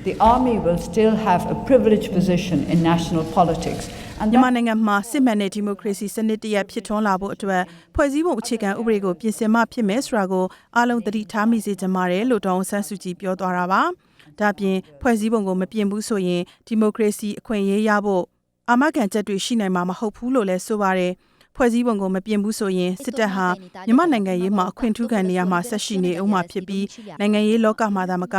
the army will still have a privileged position in national politics. မြန်မာနိုင်ငံမှာစစ်မှန်တဲ့ဒီမိုကရေစီစနစ်တရက်ဖြစ်ထွန်းလာဖို့အတွက်ဖွဲ့စည်းပုံအခြေခံဥပဒေကိုပြင်ဆင်မှဖြစ်မယ်ဆိုတာကိုအားလုံးသတိထားမိစေချင်ပါတယ်လို့ဒေါအောင်ဆန်းစုကြည်ပြောသွားတာပါ။ဒါ့အပြင်ဖွဲ့စည်းပုံကိုမပြင်ဘူးဆိုရင်ဒီမိုကရေစီအခွင့်အရေးရဖို့အာမခံချက်တွေရှိနိုင်မှာမဟုတ်ဘူးလို့လည်းဆိုပါတယ်။ ဖွဲ့စည်းပုံကိုမပြင်ဘူးဆိုရင်စစ်တပ်ဟာမြန်မာနိုင်ငံရေးမှာအခွင့်ထူးခံနေရမှာဆက်ရှိနေအောင်မှာဖြစ်ပြီးနိုင်ငံရေးလောကမှာသာမက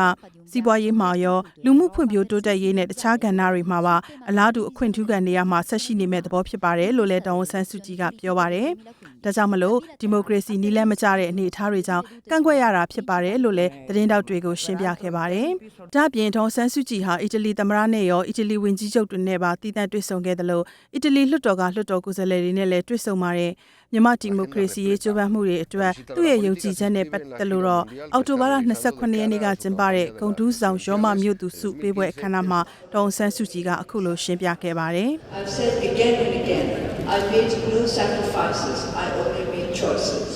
စီးပွားရေးမှာရောလူမှုဖွံ့ဖြိုးတိုးတက်ရေးနဲ့တခြားကဏ္ဍတွေမှာပါအလားတူအခွင့်ထူးခံနေရမှာဆက်ရှိနေမဲ့သဘောဖြစ်ပါတယ်လို့လည်းတောင်ဝန်ဆန်းစုကြည်ကပြောပါတယ်။ဒါကြောင့်မလို့ဒီမိုကရေစီနည်းလမ်းမကျတဲ့အနေအထားတွေကြောင့်ကန့်ကွက်ရတာဖြစ်ပါတယ်လို့လည်းသတင်းတောက်တွေကိုရှင်းပြခဲ့ပါတယ်။ဒါ့အပြင်ဒေါန်ဆန်းစုကြည်ဟာအီတလီသမ္မတနဲ့ရောအီတလီဝန်ကြီးချုပ်တွေနဲ့ပါတည်တံ့တွေ့ဆုံခဲ့တယ်လို့အီတလီလွှတ်တော်ကလွှတ်တော်ကိုယ်စားလှယ်တွေနဲ့လည်းတွေ့ဆုံပါတယ်။မြန်မာဒီမိုကရေစီရေးကြိုးပမ်းမှုတွေအတွက်သူ့ရဲ့ယုံကြည်ချက်နဲ့ပတ်သက်လို့တော့အောက်တိုဘာလ28ရက်နေ့ကကျင်းပတဲ့ဂုံတူးဆောင်ရောမမြို့သူစုပေးပွဲအခမ်းအနားမှာဒေါန်ဆန်းစုကြည်ကအခုလိုရှင်းပြခဲ့ပါတယ်။ I've said again and again, I made no sacrifices, I only made choices.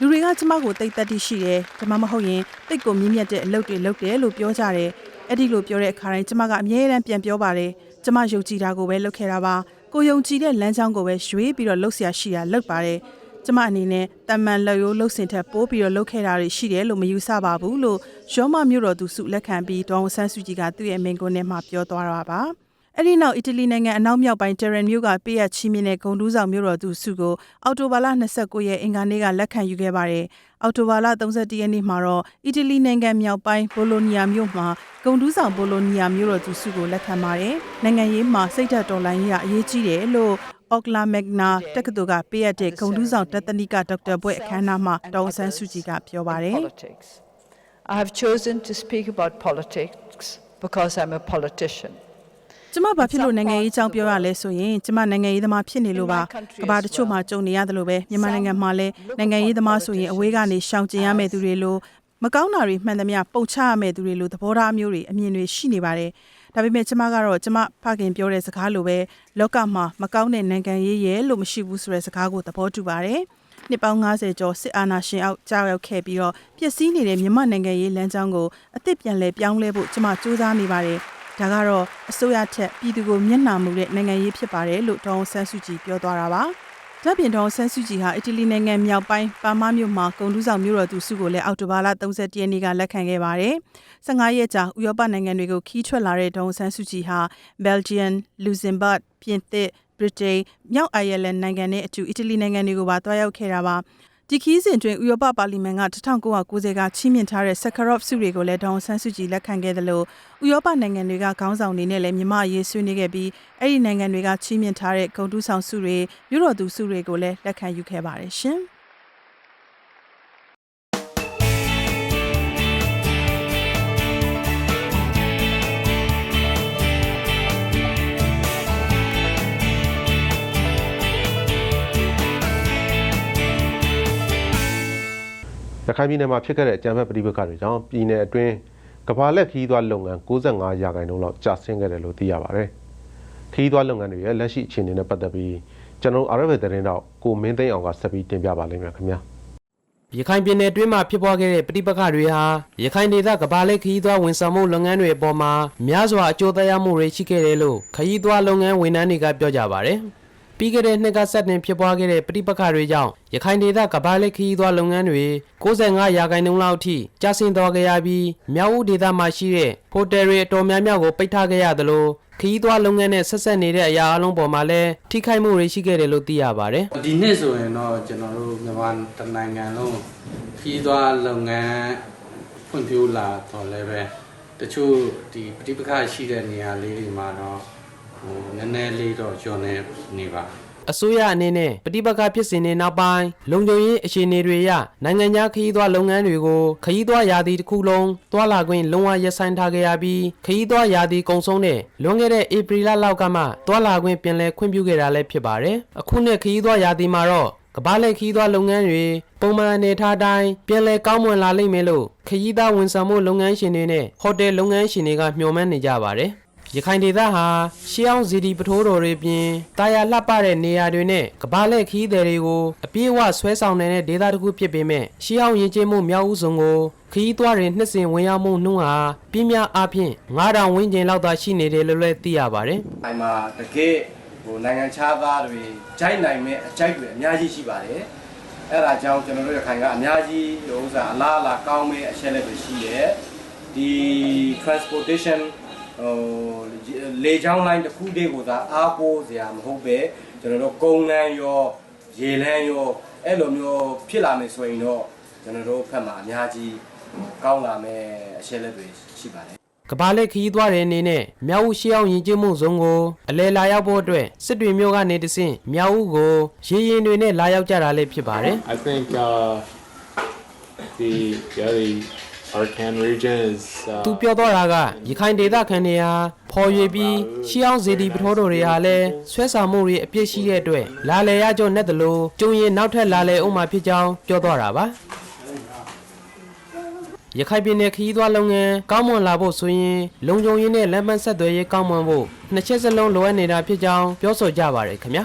လူတွေကကျမကိုတိတ်တက်တိရှိတယ်။ကျမမဟုတ်ရင်တိတ်ကိုမြင့်မြတ်တဲ့အလုပ်တွေလုပ်တယ်လို့ပြောကြတယ်။အဲ့ဒီလိုပြောတဲ့အခါတိုင်းကျမကအမြဲတမ်းပြန်ပြောပါတယ်။ကျမယုံကြည်တာကိုပဲလုပ်ခဲ့တာပါ။ ကိုယုံကြည်တဲ့လမ်းကြောင်းကိုပဲရွေးပြီးတော့လှုပ်ရှားရှိတာလုပ်ပါတယ်။ကျမအနေနဲ့တမန်လက်ရိုးလှုပ်စင်ထက်ပိုးပြီးတော့လှုပ်ခဲ့တာတွေရှိတယ်လို့မယူဆပါဘူးလို့ရောမမြို့တော်သူစုလက်ခံပြီးဒေါအောင်ဆန်းစုကြည်ကသူ့ရဲ့မိန့်ခွန်းထဲမှာပြောသွားတာပါ။ အဲ့ဒီနောက်အီတလီနိုင်ငံအနောက်မြောက်ပိုင်းတရန်မြို့ကပေးရချီးမြှင့်တဲ့ဂုံတူးဆောင်မြို့တော်သူစုကိုအော်တိုဘာလ29ရက်အင်္ဂါနေ့ကလက်ခံယူခဲ့ပါတယ်။အော်တိုဘာလ31ရက်နေ့မှာတော့အီတလီနိုင်ငံမြောက်ပိုင်းဘိုလိုနီယာမြို့မှာဂုံတူးဆောင်ဘိုလိုနီယာမြို့တော်သူစုကိုလက်ခံပါတယ်။နိုင်ငံရေးမှာစိတ်ဓာတ်တော်လှန်ရေးကအရေးကြီးတယ်လို့အော့ကလာမက်နာတက္ကသိုလ်ကပေးရတဲ့ဂုံတူးဆောင်တသနိကဒေါက်တာဘွဲ့အခမ်းအနားမှာတောင်ဆန်းစုကြည်ကပြောပါတယ် I have chosen to speak about politics because I'm a politician. ကျကျမဘာဖြစ်လို့နိုင်ငံရေးအကြောင်းပြောရလဲဆိုရင်ကျမနိုင်ငံရေးသမားဖြစ်နေလို့ပါကဘာတချို့မှာကြုံနေရတယ်လို့ပဲမြန်မာနိုင်ငံမှာလည်းနိုင်ငံရေးသမားဆိုရင်အဝေးကနေရှောင်ကျဉ်ရမယ့်သူတွေလို့မကောင်းတာတွေမှန်သမျှပုံချရမယ့်သူတွေလို့သဘောထားမျိုးတွေအမြင်တွေရှိနေပါတယ်ဒါပေမဲ့ကျမကတော့ကျမဖခင်ပြောတဲ့စကားလိုပဲလောကမှာမကောင်းတဲ့နိုင်ငံရေးရဲ့လို့မရှိဘူးဆိုတဲ့စကားကိုသဘောတူပါတယ်နှစ်ပေါင်း90ကျော်စစ်အာဏာရှင်အောက်ကြောက်ရောက်ခဲ့ပြီးတော့ပျက်စီးနေတဲ့မြန်မာနိုင်ငံရေးလမ်းကြောင်းကိုအသစ်ပြန်လည်ပြောင်းလဲဖို့ကျမစူးစမ်းနေပါတယ်။ ဒါကတော့အစိုးရထက်ပြည်သူကိုမျက်နှာမူတဲ့နိုင်ငံရေးဖြစ်ပါတယ်လို့ဒေါအောင်ဆန်းစုကြည်ပြောသွားတာပါ။ဒါပြင်ဒေါအောင်ဆန်းစုကြည်ဟာအီတလီနိုင်ငံမြောက်ပိုင်းပါမာမြို့မှာဂုံတူးဆောင်မြို့တော်သူစုကိုလည်းအောက်တိုဘာလ31ရက်နေ့ကလက်ခံခဲ့ပါတယ်။15ရက်ကြာဥရောပနိုင်ငံတွေကိုခီးထွက်လာတဲ့ဒေါအောင်ဆန်းစုကြည်ဟာ Belgium, Luxembourg, ပြင်သစ်ဗြိတိန်မြောက်အိုင်ယာလန်နိုင်ငံနဲ့အတူအီတလီနိုင်ငံတွေကိုပါတွားရောက်ခဲ့တာပါ ဒီခီးစဉ်တွင်ဥရောပပါလီမန်က1990ကချီးမြှင့်ထားတဲ့ဆက်ကရော့ဆုတွေကိုလည်းဒေါန်ဆန်းစုကြည်လက်ခံခဲ့တယ်လို့ဥရောပနိုင်ငံတွေကခေါင်းဆောင်တွေနဲ့လည်းမြမရေးဆွေးနွေးခဲ့ပြီးအဲ့ဒီနိုင်ငံတွေကချီးမြှင့်ထားတဲ့ဂုဏ်တူးဆောင်ဆုတွေမြို့တော်သူဆုတွေကိုလည်းလက်ခံယူခဲ့ပါတယ်ရှင်။ ခိုင်ပြည်နယ်မှာဖြစ်ခဲ့တဲ့အကြမ်းဖက်ပဋိပက္ခတွေကြောင့်ပြည်နယ်အတွင်းကဘာလက်ခီးသွွားလုပ်ငန်း65ရာခိုင်နှုန်းလောက်ကျဆင်းခဲ့တယ်လို့သိရပါတယ်။ခီးသွွားလုပ်ငန်းတွေရဲ့လက်ရှိအခြေအနေနဲ့ပတ်သက်ပြီးကျွန်တော် RFA သတင်းတော့ကိုမင်းသိန်းအောင်ကဆက်ပြီးတင်ပြပါလိမ့်မယ်ခင်ဗျာ။ရခိုင်ပြည်နယ်အတွင်းမှာဖြစ်ပွားခဲ့တဲ့ပဋိပက္ခတွေဟာရခိုင်ဒေသကဘာလက်ခရီးသွားဝန်ဆောင်မှုလုပ်ငန်းတွေအပေါ်မှာများစွာအကျိုးသက်ရောက်မှုတွေရှိခဲ့တယ်လို့ခရီးသွားလုပ်ငန်းဝန်ထမ်းတွေကပြောကြပါတယ်။ ပြီးခဲ့တဲ့နှစ်ကဆက်တင်ဖြစ်ပွားခဲ့တဲ့ပဋိပက္ခတွေကြောင့်ရခိုင်ဒေသကဘာလက်ခရီးသွားလုပ်ငန်းတွေ65ရာခိုင်နှုန်းလောက်အထိကျဆင်းသွားခဲ့ရပြီးမြောက်ဦးဒေသမှာရှိတဲ့ဟိုတယ်တွေအတော်များများကိုပိတ်ထားခဲ့ရသလိုခရီးသွားလုပ်ငန်းနဲ့ဆက်ဆက်နေတဲ့အရာအလုံးပေါ်မှာလည်းထိခိုက်မှုတွေရှိခဲ့တယ်လို့သိရပါတယ်။ဒီနှစ်ဆိုရင်တော့ကျွန်တော်တို့မြန်မာတနိုင်ငံလုံးခီးသွားလုပ်ငန်းဖွံ့ဖြိုးလာတော့လည်းပဲတချို့ဒီပဋိပက္ခရှိတဲ့နေရာလေးတွေမှာတော့ ဟိုနည်းနည်းလေးတော့ကျော်နေနေပါအစိုးရအနေနဲ့ပဋိပက္ခဖြစ်စဉ်တွေနောက်ပိုင်းလုံခြုံရေးအခြေအနေတွေအရနိုင်ငံခြားခရီးသွားလုပ်ငန်းတွေကိုခရီးသွားရာသီတစ်ခုလုံးတွာလာခွင့်လုံးဝရပ်ဆိုင်းထားခဲ့ရပြီးခရီးသွားရာသီကုန်ဆုံးတဲ့လွန်ခဲ့တဲ့ဧပြီလလောက်ကမှတွာလာခွင့်ပြန်လည်ခွင့်ပြုခဲ့တာလည်းဖြစ်ပါတယ်။အခုနှစ်ခရီးသွားရာသီမှာတော့ကမ္ဘာလက်ခီးသွားလုပ်ငန်းတွေပုံမှန်အနေထားတိုင်းပြန်လည်ကောင်းမွန်လာလိမ့်မယ်လို့ခရီးသွားဝန်ဆောင်မှုလုပ်ငန်းရှင်တွေနဲ့ဟိုတယ်လုပ်ငန်းရှင်တွေကမျှော်မှန်းနေကြပါတယ်။ ရခိုင်ဒေသဟာရှေးအောင်ဇီဒီပထိုးတော်တွေပြင်တာယာလှပတဲ့နေရာတွေနဲ့ကဘာလက်ခီးသည်တွေကိုအပြည့်အဝဆွဲဆောင်နေတဲ့ဒေသတစ်ခုဖြစ်ပေမဲ့ရှေးအောင်ရင်ကျင်းမှုမြောက်ဦးစုံကိုခရီးသွားတွေနှစ်စဉ်ဝင်ရောက်မှုနှုန်းဟာပြင်းများအားဖြင့်9000ဝန်းကျင်လောက်သာရှိနေတယ်လို့လည်းသိရပါတယ်။အိုင်မှာတကယ်ဟိုနိုင်ငံခြားသားတွေကြိုက်နိုင်မဲ့အကြိုက်တွေအများကြီးရှိပါတယ်။အဲ့ဒါကြောင့်ကျွန်တော်တို့ရခိုင်ကအများကြီးဟိုဥစ္စာအလားအလာကောင်းမဲ့အချက်လက်တွေရှိတယ်။ဒီ transportation ဟိုလေချောင်းလိုင်းတစ်ခုတည်းကိုသာအားကိုးစရာမဟုတ်ပဲကျွန်တော်တို့ကုန်းလန်းရောရေလန်းရောအဲ့လိုမျိုးဖြစ်လာမယ်ဆိုရင်တော့ကျွန်တော်တို့ဖက်မှာအများကြီးကောင်းလာမဲ့အချက်လက်တွေရှိပါတယ်ကဘာလက်ခရီးသွားတဲ့အနေနဲ့မြောက်ဦးရှေးအောင်ရင်ကျင်းမှုဇုံကိုအလဲလာရောက်ဖို့အတွက်စစ်တွေမျိုးကနေတဆင့်မြောက်ဦးကိုရေရင်တွေနဲ့လာရောက်ကြတာလည်းဖြစ်ပါတယ် I think uh, the yeah the Arcan region is သူ uh, ပြောတော့တာကရခိုင်ဒေသခံတွေဟာဖော်ရွေပြီးရှီအောင်ဇေဒီပထိုးတော်တွေဟာလည်းဆွဲဆောင်မှုတွေအပြည့်ရှိတဲ့အတွက်လာလေရကြောနဲ့တလို့ကျုံရင်နောက်ထပ်လာလေဥမာဖြစ်ကြောင်းပြောတော့တာပါရခိုင်ပြည်နယ်ခရီးသွားလုပ်ငန်းကောင်းမွန်လာဖို့ဆိုရင်လုံခြုံရေးနဲ့လက်မှတ်ဆက်သွယ်ရေးကောင်းမွန်ဖို့နှစ်ချက်စလုံးလိုအပ်နေတာဖြစ်ကြောင်းပြောဆိုကြပါရယ်ခင်ဗျာ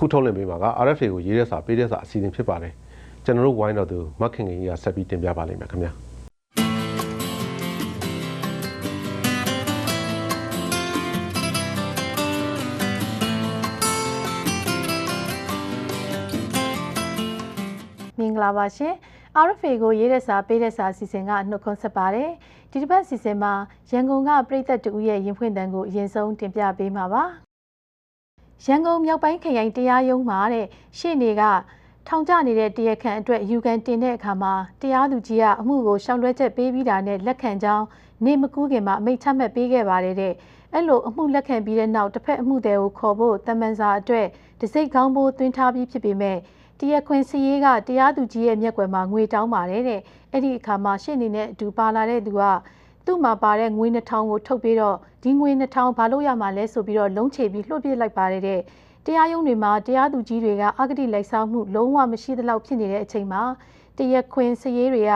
အခုထုတ်လင်းပေးမှာက RFA ကိုရေးတဲ့စာပေးတဲ့စာအစီအစဉ်ဖြစ်ပါတယ်ကျွန်တော်တို့ဝိုင်းတော်သူမခင်ခင်ကြီးကဆက်ပြီးတင်ပြပါလိမ့်မယ်ခင်ဗျာမင်္ဂလာပါရှင် RFA ကိုရေးတဲ့စာပေးတဲ့စာအစီအစဉ်ကနှုတ်ခွန်းဆက်ပါတယ်ဒီတစ်ပတ်အစီအစဉ်မှာရန်ကုန်ကပြည်သက်တူရဲ့ရင်ဖွင့်တန်ကိုအရင်ဆုံးတင်ပြပေးမှာပါ ရန်ကုန်မြောက်ပိုင်းခရိုင်တရားရုံးမှာတဲ့ရှေ့နေကထောင်ကျနေတဲ့တရားခံအတွက်ယူကန်တင်တဲ့အခါမှာတရားသူကြီးကအမှုကိုရှောင်လွှဲချက်ပေးပြီးတာနဲ့လက်ခံကြောင်းနေမကူးခင်မှာအမိန့်ချမှတ်ပေးခဲ့ပါတယ်တဲ့အဲ့လိုအမှုလက်ခံပြီးတဲ့နောက်တစ်ဖက်အမှုတွေကိုခေါ်ဖို့တမန်စာအတွက်တစိ့ကောင်းဖို့တွင်းထားပြီးဖြစ်ပေမဲ့တရားခွင်စရေးကတရားသူကြီးရဲ့မျက်ကွယ်မှာငွေတောင်းပါတယ်တဲ့အဲ့ဒီအခါမှာရှေ့နေနဲ့အတူပါလာတဲ့သူက သူ့မှာပါတဲ့ငွေ2000ကိုထုတ်ပြီးတော့ဒီငွေ2000ဘာလို့ရမှာလဲဆိုပြီးတော့လုံးချေပြီးလွှတ်ပစ်လိုက်ပါတယ်တဲ့တရားရုံးတွေမှာတရားသူကြီးတွေကအဂတိလိုက်စားမှုလုံးဝမရှိသလောက်ဖြစ်နေတဲ့အချိန်မှာတရားခွင်စရေးတွေက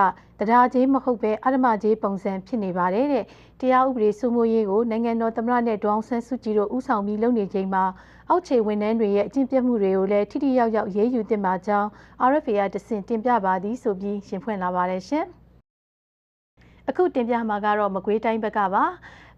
တရားကြီးမဟုတ်ပဲအဓမ္မကြီးပုံစံဖြစ်နေပါတယ်တဲ့တရားဥပဒေစိုးမိုးရေးကိုနိုင်ငံတော်သမ္မတနဲ့ဒေါအောင်ဆန်းစုကြည်တို့ဦးဆောင်ပြီးလုပ်နေချိန်မှာအောက်ခြေဝန်ထမ်းတွေရဲ့အကျင့်ပြတ်မှုတွေကိုလည်းထိထိရောက်ရောက်ရေးယူတင်ပါကြောင်း RFA ကတဆင့်တင်ပြပါသည်ဆိုပြီးရှင်းဖွင့်လာပါတယ်ရှင်။ အခုတင်ပြမှာကတော့မကွေးတိုင်းဘက်ကပါ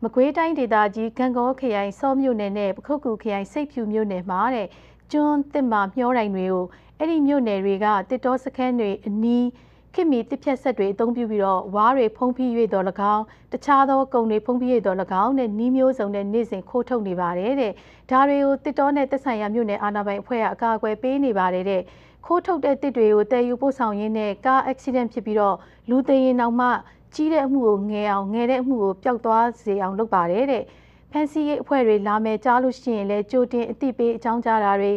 မကွေးတိုင်းဒေသကြီးဂံကောခရိုင်စောမြို့နယ်နဲ့ပခုတ်ကူခရိုင်စိတ်ဖြူမြို့နယ်မှာတဲ့ကျွန်းတစ်မာမျောတိုင်တွေကိုအဲ့ဒီမြို့နယ်တွေကတစ်တောစခန်းတွေအနီးခင်မီတစ်ဖြတ်ဆက်တွေအသုံးပြုပြီးတော့ဝါးတွေဖုံးဖိ၍တော်၎င်းတခြားသောကုံတွေဖုံးဖိ၍တော်၎င်းနဲ့နီးမျိုးစုံနဲ့နေ့စဉ်ခိုးထုတ်နေပါတယ်တဲ့ဒါတွေကိုတစ်တောနဲ့သက်ဆိုင်ရာမြို့နယ်အာဏာပိုင်အဖွဲ့ကအကာအကွယ်ပေးနေပါတယ်တဲ့ခိုးထုတ်တဲ့တစ်တွေကိုတည်ယူပို့ဆောင်ရင်းနဲ့ကားအက်ဆီဒန့်ဖြစ်ပြီးတော့လူသေရင်နောက်မှကြီးတဲ့အမှုကိုငယ်အောင်ငယ်တဲ့အမှုကိုပျောက်သွားစေအောင်လုပ်ပါတယ်တဲ့ဖန်စီရေးအဖွဲ့တွေလာမယ်ကြားလို့ရှိရင်လည်းကြိုတင်အသိပေးအကြောင်းကြားတာတွေ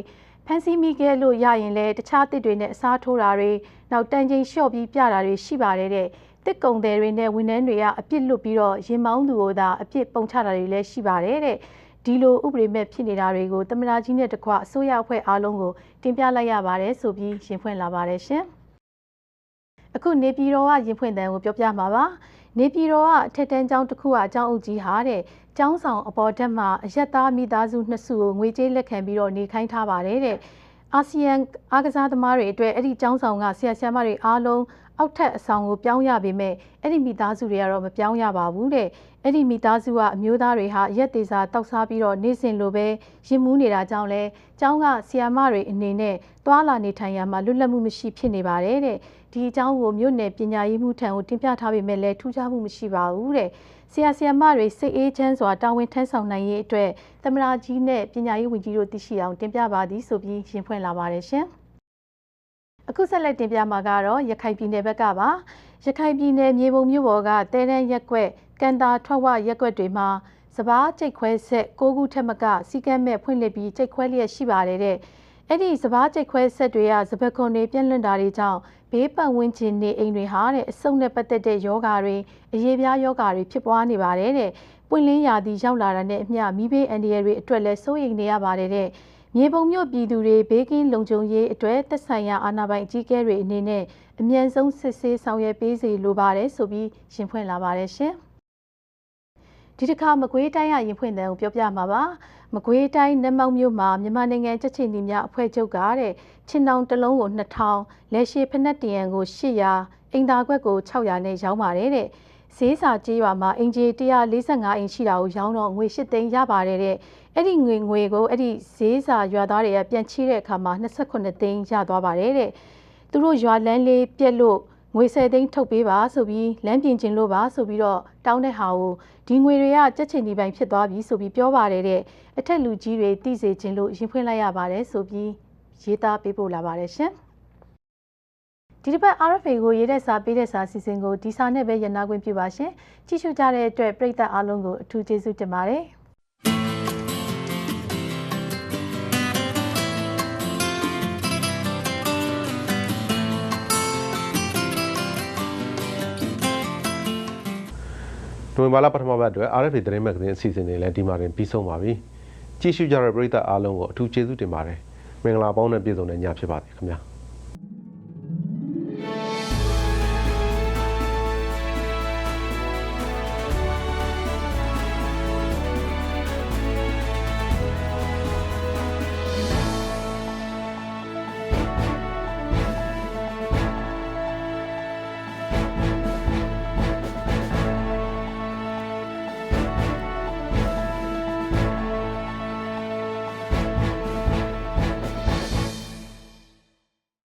ဖန်စီမိခဲ့လို့ရရင်လည်းတခြားတစ်တွေနဲ့အစားထိုးတာတွေနောက်တန်ချိန်လျှော့ပြီးပြတာတွေရှိပါတယ်တဲ့တစ်ကုံတယ်တွေနဲ့ဝန်ထမ်းတွေကအပြစ်လွတ်ပြီးတော့ရင်မောင်းသူကိုသာအပြစ်ပုံချတာတွေလည်းရှိပါတယ်တဲ့ဒီလိုဥပဒေမဲ့ဖြစ်နေတာတွေကိုတမနာကြီးနဲ့တကွအစိုးရအဖွဲ့အားလုံးကိုတင်ပြလိုက်ရပါတယ်ဆိုပြီးရင်ဖွင့်လာပါတယ်ရှင် အခုနေပြည်တော်ကရင်ဖွင့်တန်းကိုပြောပြမှာပါနေပြည်တော်ကအထက်တန်းကျောင်းတစ်ခုကအကျောင်းအုပ်ကြီးဟာတဲ့ကျောင်းဆောင်အပေါ်တက်မှာအရက်သားမိသားစုနှစ်စုကိုငွေကြေးလက်ခံပြီးတော့နေခိုင်းထားပါတယ်တဲ့အာဆီယံအားကစားသမားတွေအတွက်အဲ့ဒီကျောင်းဆောင်ကဆရာဆရာမတွေအားလုံးအောက်ထပ်အဆောင်ကိုပြောင်းရပေမဲ့အဲ့ဒီမိသားစုတွေကတော့မပြောင်းရပါဘူးတဲ့အဲ့ဒီမိသားစုကအမျိုးသားတွေဟာရက်သေးစာတောက်စားပြီးတော့နေစဉ်လိုပဲရင်မူးနေတာကြောင့်လဲကျောင်းကဆရာမတွေအနေနဲ့တွာလာနေထိုင်ရမှာလွတ်လပ်မှုမရှိဖြစ်နေပါတယ်တဲ့ ဒီအကြောင်းကိုမြို့နယ်ပညာရေးမှုထံကိုတင်ပြထားပေမဲ့လည်းထူးခြားမှုမရှိပါဘူးတဲ့ဆရာဆရာမတွေစိတ်အေးချမ်းစွာတာဝန်ထမ်းဆောင်နိုင်ရေးအတွက်သမရာကြီးနဲ့ပညာရေးဝန်ကြီးတို့သိရှိအောင်တင်ပြပါသည်ဆိုပြီးရင်ဖွင့်လာပါတယ်ရှင်အခုဆက်လက်တင်ပြမှာကတော့ရခိုင်ပြည်နယ်ဘက်ကပါရခိုင်ပြည်နယ်မြေပုံမြို့ပေါ်ကတဲတန်းရက်ကွက်ကန်တာထွက်ဝရက်ကွက်တွေမှာစပားကြိတ်ခွဲဆက်၉ခုထက်မကစီကမ်းမဲ့ဖွင့်လှစ်ပြီးကြိတ်ခွဲလျက်ရှိပါတယ်တဲ့ အဲ့ဒီစပားကြိတ်ခွဲဆက်တွေကစပက်ခွန်တွေပြန့်လွင့်တာတွေကြောင့်ဘေးပတ်ဝန်းကျင်နေအိမ်တွေဟာတဲ့အဆုတ်နဲ့ပတ်သက်တဲ့ယောဂါတွေအရေးပြားယောဂါတွေဖြစ်ပွားနေပါတယ်တဲ့ပွင့်လင်းရာသီရောက်လာတာနဲ့အမျှမိဘေးအန္တရာယ်တွေအတွက်လည်းစိုးရိမ်နေရပါတယ်တဲ့မြေပုံမြို့ပြည်သူတွေဘေးကင်းလုံခြုံရေးအတွက်သက်ဆိုင်ရာအာဏာပိုင်အကြီးအကဲတွေအနေနဲ့အမြန်ဆုံးစစ်ဆေးဆောင်ရွက်ပေးစီလိုပါတယ်ဆိုပြီးရှင်းဖွင့်လာပါတယ်ရှင်ဒီတစ်ခါမကွေးတိုင်းရရင်ဖွင့်တဲ့ကိုပြောပြမှာပါ မကွေးတိုင်းနမောက်မြို့မှာမြန်မာနိုင်ငံကြက်ချင်ဒီများအဖွဲ့ချုပ်ကတဲ့ချင်းတောင်တစ်လုံးကို2000လက်ရှိဖက်နှက်တရန်ကို800အင်တာခွက်ကို600နဲ့ရောင်းပါတယ်တဲ့ဈေးစာကြေးရွာမှာအင်ဂျီ145အင်ရှိတာကိုရောင်းတော့ငွေ8သိန်းရပါတယ်တဲ့အဲ့ဒီငွေငွေကိုအဲ့ဒီဈေးစာရွာသားတွေကပြန်ချိတဲ့အခါမှာ28သိန်းရသွားပါတယ်တဲ့သူတို့ရွာလန်းလေးပြက်လို့ ငွေ10သိန်းထုတ်ပေးပါဆိုပြီးလမ်းပြင်ကျင်လို့ပါဆိုပြီးတော့တောင်းတဲ့ဟာကိုဒီငွေတွေကကြက်ချင်ဒီပိုင်းဖြစ်သွားပြီဆိုပြီးပြောပါတယ်တဲ့အထက်လူကြီးတွေသိစေခြင်းလို့ရင်ဖွင့်လိုက်ရပါတယ်ဆိုပြီးရေးသားပေးပို့လာပါတယ်ရှင်ဒီတစ်ပတ် RFA ကိုရေးတဲ့စာပေးတဲ့စာစီစဉ်ကိုဒီစာနဲ့ပဲရနာခွင့်ပြုပါရှင်ကြည့်ရှုကြတဲ့အတွက်ပရိသတ်အားလုံးကိုအထူးကျေးဇူးတင်ပါတယ် နိုဝင်ဘာလပထမပတ်အတွက် RFA သတင်းမဂ္ဂဇင်းအစီအစဉ်တွေလည်းဒီမှာတင်ပြီးဆုံးပါပြီကြည့်ရှုကြတဲ့ပရိသတ်အားလုံးကိုအထူးကျေးဇူးတင်ပါတယ်မင်္ဂလာပေါင်းနဲ့ပြည့်စုံတဲ့ညဖြစ်ပါစေခင်ဗျာ